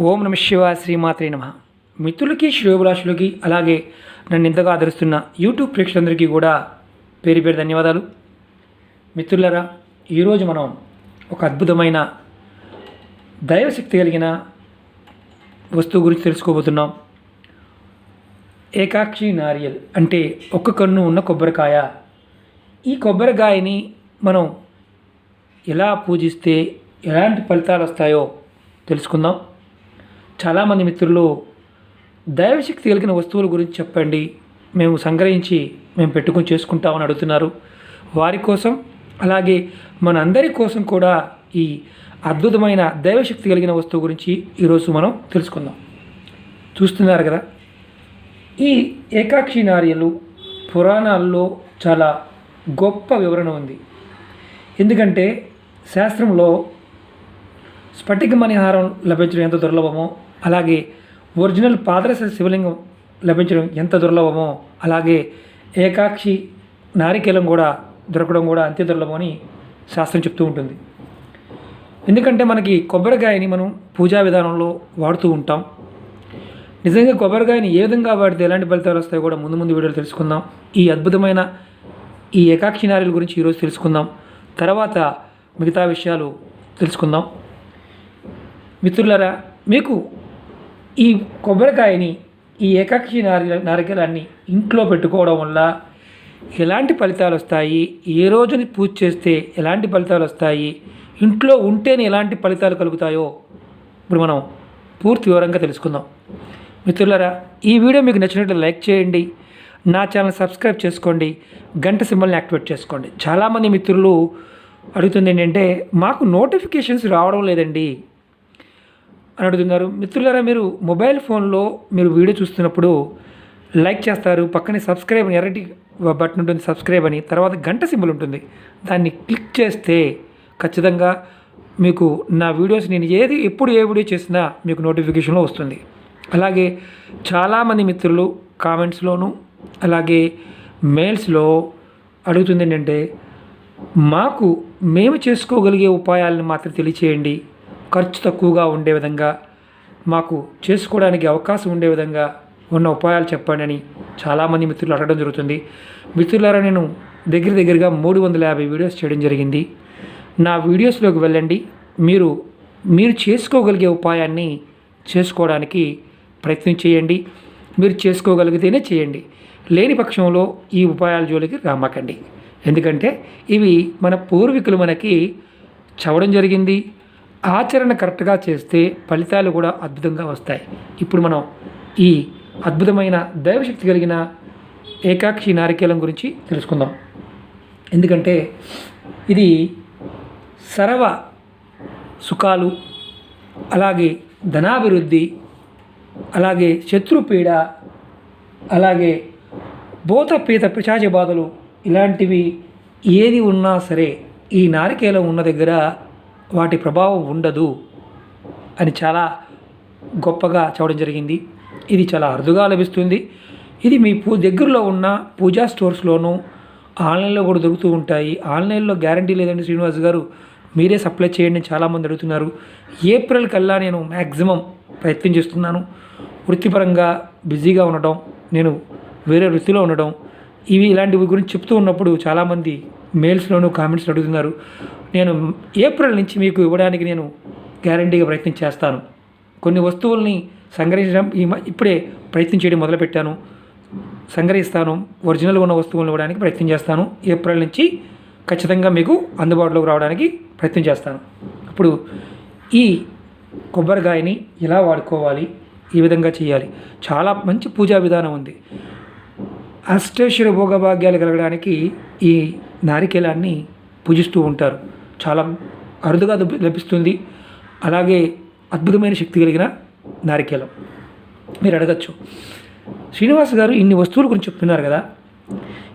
ఓం నమ శివ శ్రీమాత్రే నమ. మిత్రులకి శ్రేయోభిలాషులకి అలాగే నన్ను ఇంతగా ఆదరిస్తున్న యూట్యూబ్ ప్రేక్షకులందరికీ కూడా పేరు పేరు ధన్యవాదాలు. మిత్రులరా ఈరోజు మనం ఒక అద్భుతమైన దైవశక్తి కలిగిన వస్తువు గురించి తెలుసుకోబోతున్నాం. ఏకాక్షి నారియల్ అంటే ఒక్క కన్ను ఉన్న కొబ్బరికాయ. ఈ కొబ్బరికాయని మనం ఎలా పూజిస్తే ఎలాంటి ఫలితాలు వస్తాయో తెలుసుకుందాం. చాలామంది మిత్రులు దైవశక్తి కలిగిన వస్తువుల గురించి చెప్పండి. మేము సంగ్రహించి మేము పెట్టుకొని చేసుకుంటామని అడుగుతున్నారు. వారి కోసం అలాగే మన అందరి కోసం కూడా ఈ అద్భుతమైన దైవశక్తి కలిగిన వస్తువు గురించి ఈరోజు మనం తెలుసుకుందాం. చూస్తున్నారు కదా? ఈ ఏకాక్షి నార్యలు పురాణాల్లో చాలా గొప్ప వివరణ ఉంది. ఎందుకంటే శాస్త్రంలో స్ఫటిక మణిహారం లభించడం ఎంత దుర్లభమో అలాగే ఒరిజినల్ పాదరస శివలింగం లభించడం ఎంత దుర్లభమో అలాగే ఏకాక్షి నారికేలం కూడా దొరకడం కూడా అంతే దుర్లభమని శాస్త్రం చెప్తూ ఉంటుంది. ఎందుకంటే మనకి కొబ్బరికాయని మనం పూజా విధానంలో వాడుతూ ఉంటాం. నిజంగా కొబ్బరికాయని ఏ విధంగా వాడితే ఎలాంటి ఫలితాలు వస్తాయో కూడా ముందు ముందు వీడియోలు తెలుసుకుందాం. ఈ అద్భుతమైన ఈ ఏకాక్షి నారీల గురించి ఈరోజు తెలుసుకుందాం. తర్వాత మిగతా విషయాలు తెలుసుకుందాం. మిత్రులారా మీకు ఈ కొబ్బరికాయని ఈ ఏకాక్షి నారి నారికలాన్ని ఇంట్లో పెట్టుకోవడం వల్ల ఎలాంటి ఫలితాలు వస్తాయి? ఏ రోజుని పూజ చేస్తే ఎలాంటి ఫలితాలు వస్తాయి? ఇంట్లో ఉంటేనే ఎలాంటి ఫలితాలు కలుగుతాయో ఇప్పుడు మనం పూర్తి వివరంగా తెలుసుకుందాం. మిత్రులారా ఈ వీడియో మీకు నచ్చినట్లు లైక్ చేయండి నా ఛానల్ సబ్స్క్రైబ్ చేసుకోండి గంట సింబల్ని యాక్టివేట్ చేసుకోండి. చాలామంది మిత్రులు అడుగుతుంది ఏంటంటే మాకు నోటిఫికేషన్స్ రావడం లేదండి. అని అడుగుతున్నారు. మిత్రులారా మీరు మొబైల్ ఫోన్లో మీరు వీడియో చూస్తున్నప్పుడు లైక్ చేస్తారు. పక్కనే సబ్స్క్రైబ్ అని ఎర్రటి బటన్ ఉంటుంది సబ్స్క్రైబ్ అని. తర్వాత గంట సింబల్ ఉంటుంది. దాన్ని క్లిక్ చేస్తే ఖచ్చితంగా మీకు నా వీడియోస్ నేను ఏది ఎప్పుడు ఏ వీడియో చేసినా మీకు నోటిఫికేషన్లో వస్తుంది. అలాగే చాలామంది మిత్రులు కామెంట్స్లోను అలాగే మెయిల్స్లో అడుగుతుంది ఏంటంటే మాకు మేము చేసుకోగలిగే ఉపాయాలను మాత్రం తెలియచేయండి. ఖర్చు తక్కువగా ఉండే విధంగా మాకు చేసుకోవడానికి అవకాశం ఉండే విధంగా ఉన్న ఉపాయాలు చెప్పండి అని చాలామంది మిత్రులు అడగడం జరుగుతుంది. మిత్రులారా నేను దగ్గర దగ్గరగా మూడు వందల యాభై వీడియోస్ చేయడం జరిగింది. నా వీడియోస్లోకి వెళ్ళండి. మీరు మీరు చేసుకోగలిగే ఉపాయాన్ని చేసుకోవడానికి ప్రయత్నం చేయండి. మీరు చేసుకోగలిగితేనే చేయండి. లేని పక్షంలో ఈ ఉపాయాల జోలికి రామకండి. ఎందుకంటే ఇవి మన పూర్వీకులు మనకి చవడం జరిగింది. ఆచరణ కరెక్ట్గా చేస్తే ఫలితాలు కూడా అద్భుతంగా వస్తాయి. ఇప్పుడు మనం ఈ అద్భుతమైన దైవశక్తి కలిగిన ఏకాక్షి నారికేలం గురించి తెలుసుకుందాం. ఎందుకంటే ఇది సర్వ సుఖాలు అలాగే ధనాభివృద్ధి అలాగే శత్రుపీడ అలాగే భూతపీత పిశాచ బాధలు ఇలాంటివి ఏది ఉన్నా సరే ఈ నారికేలం ఉన్న దగ్గర వాటి ప్రభావం ఉండదు అని చాలా గొప్పగా చెప్పడం జరిగింది. ఇది చాలా అరుదుగా లభిస్తుంది. ఇది మీ పూ దగ్గరలో ఉన్న పూజా స్టోర్స్లోనూ ఆన్లైన్లో కూడా దొరుకుతూ ఉంటాయి. ఆన్లైన్లో గ్యారంటీ లేదండి శ్రీనివాస్ గారు. మీరే సప్లై చేయండి చాలామంది అడుగుతున్నారు. ఏప్రిల్ కల్లా నేను మ్యాక్సిమం ప్రయత్నం చేస్తున్నాను. వృత్తిపరంగా బిజీగా ఉండటం నేను వేరే వృత్తిలో ఉండడం ఇవి ఇలాంటివి గురించి చెప్తూ ఉన్నప్పుడు చాలామంది మెయిల్స్లోనూ కామెంట్స్ అడుగుతున్నారు. నేను ఏప్రిల్ నుంచి మీకు ఇవ్వడానికి నేను గ్యారంటీగా ప్రయత్నం చేస్తాను. కొన్ని వస్తువుల్ని సంగ్రహించడం ఈ ఇప్పుడే ప్రయత్నం చేయడం మొదలుపెట్టాను. సంగ్రహిస్తాను ఒరిజినల్ ఉన్న వస్తువులను ఇవ్వడానికి ప్రయత్నం చేస్తాను. ఏప్రిల్ నుంచి ఖచ్చితంగా మీకు అందుబాటులోకి రావడానికి ప్రయత్నం చేస్తాను. ఇప్పుడు ఈ కొబ్బరికాయని ఎలా వాడుకోవాలి ఈ విధంగా చేయాలి? చాలా మంచి పూజా విధానం ఉంది. అష్టేశ్వర భోగభాగ్యాలు కలగడానికి ఈ నారికేలాన్ని పూజిస్తూ ఉంటారు. చాలా అరుదుగా లభిస్తుంది. అలాగే అద్భుతమైన శక్తి కలిగిన నారికేలం. మీరు అడగచ్చు. శ్రీనివాస్ గారు ఇన్ని వస్తువుల గురించి చెప్తున్నారు కదా.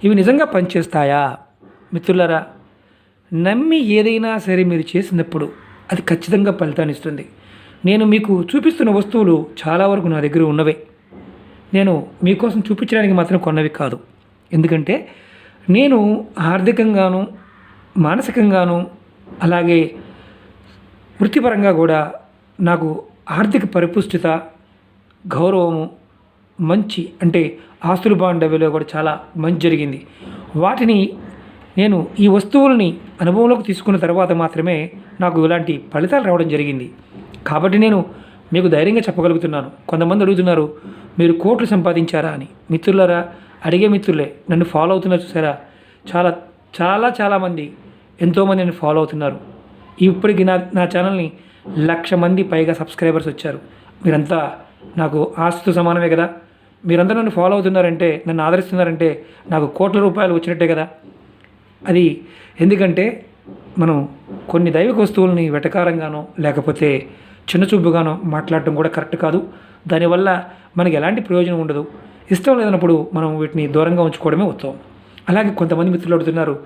ఇవి నిజంగా పనిచేస్తాయా? మిత్రులరా నమ్మి ఏదైనా సరే మీరు చేసినప్పుడు అది ఖచ్చితంగా ఫలితాన్ని ఇస్తుంది. నేను మీకు చూపిస్తున్న వస్తువులు చాలా వరకు నా దగ్గర ఉన్నవే. నేను మీకోసం చూపించడానికి మాత్రం కొన్నవి కాదు. ఎందుకంటే నేను ఆర్థికంగాను మానసికంగాను అలాగే వృత్తిపరంగా కూడా నాకు ఆర్థిక పరిపుష్టిత గౌరవము మంచి అంటే ఆస్తులు బాండవ్యలో కూడా చాలా మంచి జరిగింది. వాటిని నేను ఈ వస్తువుల్ని అనుభవంలోకి తీసుకున్న తర్వాత మాత్రమే నాకు ఇలాంటి ఫలితాలు రావడం జరిగింది. కాబట్టి నేను మీకు ధైర్యంగా చెప్పగలుగుతున్నాను. కొంతమంది అడుగుతున్నారు మీరు కోట్లు సంపాదించారా అని. మిత్రులారా అడిగే మిత్రులే నన్ను ఫాలో అవుతున్నారు చూసారా? చాలా చాలా చాలామంది ఎంతోమంది నన్ను ఫాలో అవుతున్నారు. ఇప్పటికి నా నా ఛానల్ని లక్ష మంది పైగా సబ్స్క్రైబర్స్ వచ్చారు. మీరంతా నాకు ఆస్తితో సమానమే కదా? మీరంతా నన్ను ఫాలో అవుతున్నారంటే నన్ను ఆదరిస్తున్నారంటే నాకు కోట్ల రూపాయలు వచ్చినట్టే కదా? అది ఎందుకంటే మనం కొన్ని దైవిక వస్తువుల్ని వెటకారంగానో లేకపోతే చిన్నచూపుగానో మాట్లాడటం కూడా కరెక్ట్ కాదు. దానివల్ల మనకి ఎలాంటి ప్రయోజనం ఉండదు. ఇష్టం లేదన్నప్పుడు మనం వీటిని దూరంగా ఉంచుకోవడమే ఉత్తమం. అలాగే కొంతమంది మిత్రులు అడుగుతున్నారు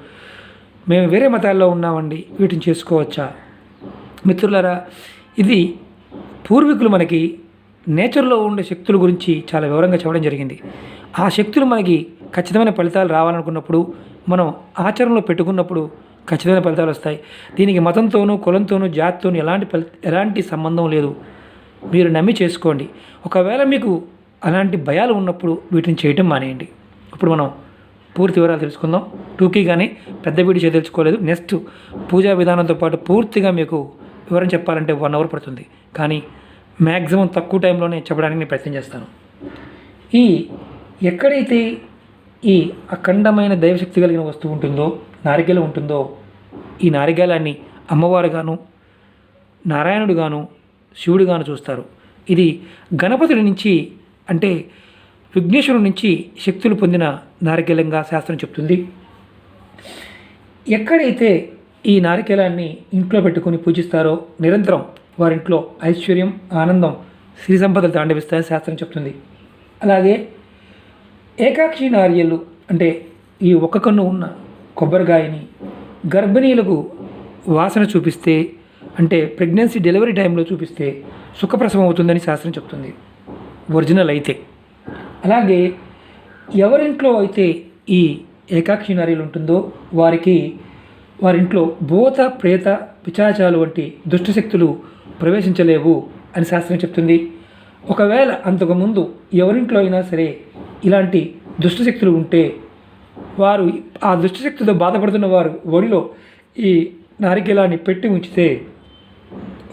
మేము వేరే మతాల్లో ఉన్నామండి వీటిని చేసుకోవచ్చా? మిత్రులారా ఇది పూర్వీకులు మనకి నేచర్లో ఉండే శక్తుల గురించి చాలా వివరంగా చెప్పడం జరిగింది. ఆ శక్తులు మనకి ఖచ్చితమైన ఫలితాలు రావాలనుకున్నప్పుడు మనం ఆచరణలో పెట్టుకున్నప్పుడు ఖచ్చితమైన ఫలితాలు వస్తాయి. దీనికి మతంతోనూ కులంతోనూ జాతితోనూ ఎలాంటి ఫలి ఎలాంటి సంబంధం లేదు. మీరు నమ్మి చేసుకోండి. ఒకవేళ మీకు అలాంటి భయాలు ఉన్నప్పుడు వీటిని చేయటం మానేయండి. ఇప్పుడు మనం పూర్తి వివరాలు తెలుసుకుందాం. టూకీగానే పెద్ద వీడియో తెలుసుకోలేదు. నెక్స్ట్ పూజా విధానంతో పాటు పూర్తిగా మీకు వివరం చెప్పాలంటే వన్ అవర్ పడుతుంది. కానీ మ్యాక్సిమం తక్కువ టైంలోనే చెప్పడానికి నేను ప్రయత్నం చేస్తాను. ఈ ఎక్కడైతే ఈ అఖండమైన దైవశక్తి కలిగిన వస్తువు ఉంటుందో నారికేలం ఉంటుందో ఈ నారికేలాన్ని అమ్మవారుగాను నారాయణుడుగాను శివుడుగాను చూస్తారు. ఇది గణపతుడి నుంచి అంటే విఘ్నేశ్వరుడి నుంచి శక్తులు పొందిన నారికేలంగా శాస్త్రం చెప్తుంది. ఎక్కడైతే ఈ నారికేలాన్ని ఇంట్లో పెట్టుకొని పూజిస్తారో నిరంతరం వారింట్లో ఐశ్వర్యం ఆనందం సిరి సంపదలు తాండవిస్తాయని శాస్త్రం చెప్తుంది. అలాగే ఏకాక్షి నార్యలు అంటే ఈ ఒక్క కన్ను ఉన్న కొబ్బరికాయని గర్భిణీలకు వాసన చూపిస్తే అంటే ప్రెగ్నెన్సీ డెలివరీ టైంలో చూపిస్తే సుఖప్రసవం అవుతుందని శాస్త్రం చెప్తుంది. ఒరిజినల్ అయితే. అలాగే ఎవరింట్లో అయితే ఈ ఏకాక్షి నారీలు ఉంటుందో వారికి వారింట్లో భూత ప్రేత పిచాచాలు వంటి దుష్టశక్తులు ప్రవేశించలేవు అని శాస్త్రం చెప్తుంది. ఒకవేళ అంతకుముందు ఎవరింట్లో అయినా సరే ఇలాంటి దుష్టశక్తులు ఉంటే వారు ఆ దుష్టశక్తితో బాధపడుతున్న వారు ఒడిలో ఈ నారికేలాన్ని పెట్టి ఉంచితే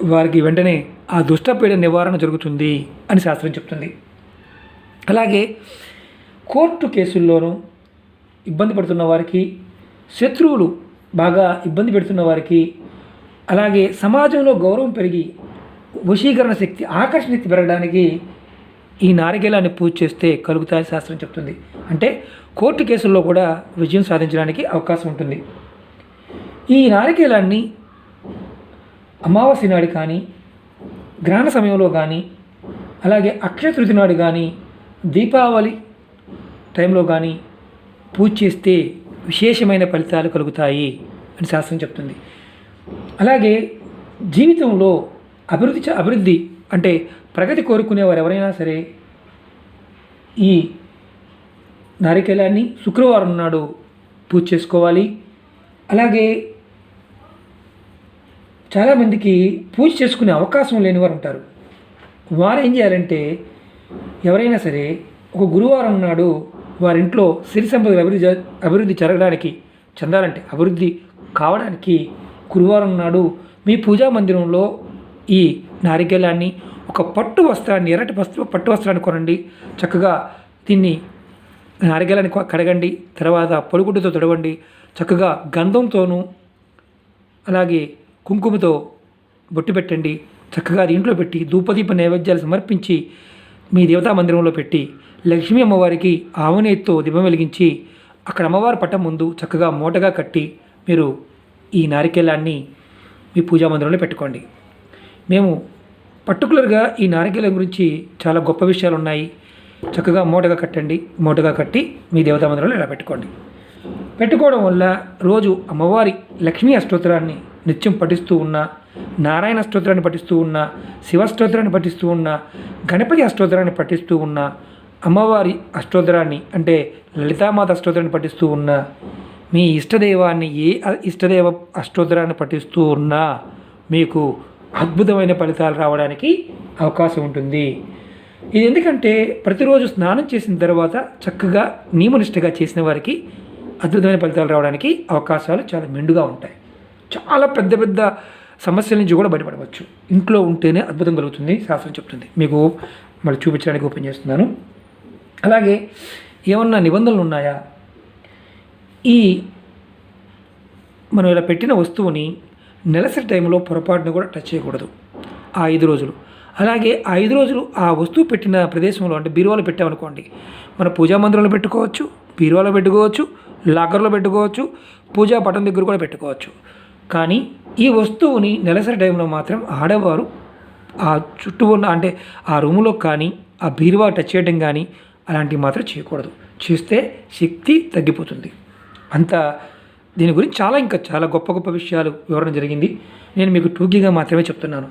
వారికి వెంటనే ఆ దుష్టపీడ నివారణ జరుగుతుంది అని శాస్త్రం చెప్తుంది. అలాగే కోర్టు కేసుల్లోనూ ఇబ్బంది పడుతున్న వారికి శత్రువులు బాగా ఇబ్బంది పెడుతున్న వారికి అలాగే సమాజంలో గౌరవం పెరిగి వశీకరణ శక్తి ఆకర్షణ శక్తి పెరగడానికి ఈ నారికేలాన్ని పూజ చేస్తే కలుగుతాయని శాస్త్రం చెప్తుంది. అంటే కోర్టు కేసుల్లో కూడా విజయం సాధించడానికి అవకాశం ఉంటుంది. ఈ నారికేలాన్ని అమావాస్య నాడు కానీ గ్రహణ సమయంలో కానీ అలాగే అక్షయ తృతి నాడు కానీ దీపావళి టైంలో కానీ పూజ చేస్తే విశేషమైన ఫలితాలు కలుగుతాయి అని శాస్త్రం చెప్తుంది. అలాగే జీవితంలో అభివృద్ధి చ- అభివృద్ధి అంటే ప్రగతి కోరుకునేవారు ఎవరైనా సరే ఈ నారికేలాన్ని శుక్రవారం నాడు పూజ చేసుకోవాలి. అలాగే చాలామందికి పూజ చేసుకునే అవకాశం లేని వారు ఉంటారు. వారు ఏం చేయాలంటే ఎవరైనా సరే ఒక గురువారం నాడు వారింట్లో సిరి సంపదలు అభివృద్ధి అభివృద్ధి జరగడానికి చెందాలంటే అభివృద్ధి కావడానికి గురువారం నాడు మీ పూజా మందిరంలో ఈ నారికేలాన్ని ఒక పట్టు వస్త్రాన్ని ఎర్రటి వస్త్ర పట్టు వస్త్రాన్ని కొనండి. చక్కగా దీన్ని నారికేలాన్ని కొ- కడగండి. తర్వాత పొలుగుడ్డుతో తొడవండి. చక్కగా గంధంతోనూ అలాగే కుంకుమతో బొట్టు పెట్టండి. చక్కగా అది ఇంట్లో పెట్టి ధూపదీప నైవేద్యాలు సమర్పించి మీ దేవతా మందిరంలో పెట్టి లక్ష్మీ అమ్మవారికి ఆవనేతితో దీపం వెలిగించి అక్కడ అమ్మవారి పట్టం ముందు చక్కగా మూటగా కట్టి మీరు ఈ నారికేలాన్ని మీ పూజా మందిరంలో పెట్టుకోండి. మేము పర్టికులర్గా ఈ నారికేలం గురించి చాలా గొప్ప విషయాలు ఉన్నాయి చక్కగా మూటగా కట్టండి మూటగా కట్టి మీ దేవతా మందిరంలో ఇలా పెట్టుకోండి. పెట్టుకోవడం వల్ల రోజు అమ్మవారి లక్ష్మీ అష్టోత్తరాన్ని నిత్యం పఠిస్తూ ఉన్న నారాయణ స్తోత్రాన్ని పఠిస్తూ ఉన్న శివ పఠిస్తూ ఉన్న గణపతి అష్టోత్తరాన్ని పఠిస్తూ ఉన్న అమ్మవారి అష్టోత్తరాన్ని అంటే లలితామాత అష్టోత్తరాన్ని పఠిస్తూ ఉన్న మీ ఇష్టదైవాన్ని ఏ ఇష్టదేవ ఇష్టదైవ అష్టోత్తరాన్ని పఠిస్తూ ఉన్నా మీకు అద్భుతమైన ఫలితాలు రావడానికి అవకాశం ఉంటుంది. ఇది ఎందుకంటే ప్రతిరోజు స్నానం చేసిన తర్వాత చక్కగా నియమనిష్టగా చేసిన వారికి అద్భుతమైన ఫలితాలు రావడానికి అవకాశాలు చాలా మెండుగా ఉంటాయి. చాలా పెద్ద పెద్ద సమస్యల నుంచి కూడా బయటపడవచ్చు. ఇంట్లో ఉంటేనే అద్భుతం కలుగుతుంది శాస్త్రం చెప్తుంది. మీకు మళ్ళీ చూపించడానికి ఓపెన్ చేస్తున్నాను. అలాగే ఏమన్నా నిబంధనలు ఉన్నాయా? ఈ మనం ఇలా పెట్టిన వస్తువుని నెలసరి టైంలో పొరపాటును కూడా టచ్ చేయకూడదు. ఆ ఐదు రోజులు. అలాగే ఆ ఐదు రోజులు ఆ వస్తువు పెట్టిన ప్రదేశంలో అంటే బీరువాలో పెట్టామనుకోండి మన పూజా మందిరంలో పెట్టుకోవచ్చు బీరువాలో పెట్టుకోవచ్చు లాకర్లో పెట్టుకోవచ్చు పూజా పటం దగ్గర కూడా పెట్టుకోవచ్చు. కానీ ఈ వస్తువుని నెలసరి టైంలో మాత్రం ఆడవారు ఆ చుట్టూ ఉన్న అంటే ఆ రూములో కానీ ఆ బీరువా టచ్ చేయడం కానీ అలాంటివి మాత్రం చేయకూడదు. చేస్తే శక్తి తగ్గిపోతుంది. అంత దీని గురించి చాలా ఇంకా చాలా గొప్ప గొప్ప విషయాలు వివరణ జరిగింది. నేను మీకు టూకీగా మాత్రమే చెప్తున్నాను.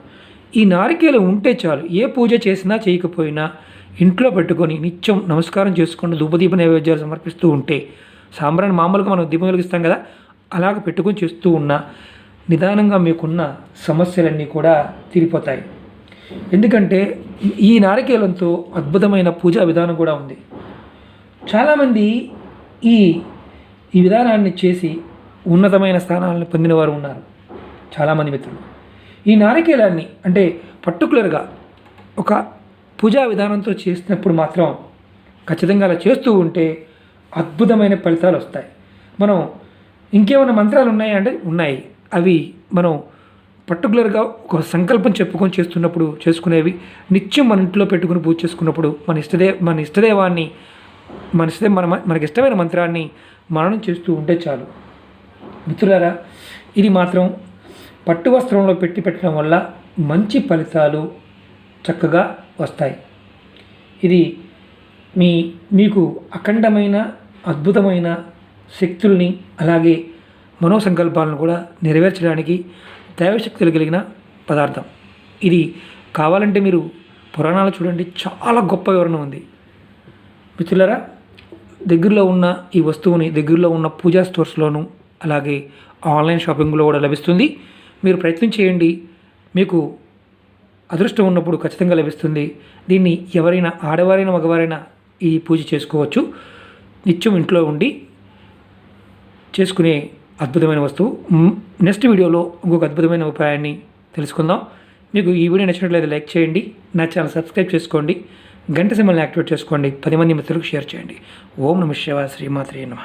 ఈ నారికేలు ఉంటే చాలు ఏ పూజ చేసినా చేయకపోయినా ఇంట్లో పెట్టుకొని నిత్యం నమస్కారం చేసుకుంటూ ధూపదీప నైవేద్యాలు సమర్పిస్తూ ఉంటే సాంబ్రాన్ని మామూలుగా మనం దీపం వెలిగిస్తాం కదా అలాగ పెట్టుకొని చేస్తూ ఉన్నా నిదానంగా మీకున్న సమస్యలన్నీ కూడా తీరిపోతాయి. ఎందుకంటే ఈ నారికేలంతో అద్భుతమైన పూజా విధానం కూడా ఉంది. చాలామంది ఈ ఈ విధానాన్ని చేసి ఉన్నతమైన స్థానాలను పొందినవారు ఉన్నారు. చాలామంది మిత్రులు. ఈ నారికేలాన్ని అంటే పర్టికులర్గా ఒక పూజా విధానంతో చేసినప్పుడు మాత్రం ఖచ్చితంగా అలా చేస్తూ ఉంటే అద్భుతమైన ఫలితాలు వస్తాయి. మనం ఇంకేమైనా మంత్రాలు ఉన్నాయా అంటే ఉన్నాయి. అవి మనం పర్టికులర్గా ఒక సంకల్పం చెప్పుకొని చేస్తున్నప్పుడు చేసుకునేవి నిత్యం మన ఇంట్లో పెట్టుకుని పూజ చేసుకున్నప్పుడు మన ఇష్టదే మన ఇష్టదేవాన్ని మన ఇష్టదే మన మనకి ఇష్టమైన మంత్రాన్ని మననం చేస్తూ ఉంటే చాలు. మిత్రులారా ఇది మాత్రం పట్టు వస్త్రంలో పెట్టి పెట్టడం వల్ల మంచి ఫలితాలు చక్కగా వస్తాయి. ఇది మీ మీకు అఖండమైన అద్భుతమైన శక్తుల్ని అలాగే మనోసంకల్పాలను కూడా నెరవేర్చడానికి దైవశక్తులు కలిగిన పదార్థం. ఇది కావాలంటే మీరు పురాణాలు చూడండి. చాలా గొప్ప వివరణ ఉంది. మిత్రులరా దగ్గరలో ఉన్న ఈ వస్తువుని దగ్గరలో ఉన్న పూజా స్టోర్స్లోను అలాగే ఆన్లైన్ షాపింగ్లో కూడా లభిస్తుంది. మీరు ప్రయత్నం చేయండి. మీకు అదృష్టం ఉన్నప్పుడు ఖచ్చితంగా లభిస్తుంది. దీన్ని ఎవరైనా ఆడవారైనా మగవారైనా ఈ పూజ చేసుకోవచ్చు. నిత్యం ఇంట్లో ఉండి చేసుకునే అద్భుతమైన వస్తువు. నెక్స్ట్ వీడియోలో ఇంకొక అద్భుతమైన ఉపాయాన్ని తెలుసుకుందాం. మీకు ఈ వీడియో నచ్చినట్లయితే లైక్ చేయండి నా ఛానల్ సబ్స్క్రైబ్ చేసుకోండి గంట సింబల్ని యాక్టివేట్ చేసుకోండి పది మంది మిత్రులకు షేర్ చేయండి. ఓం నమ శివ శ్రీమాత్రి నమ.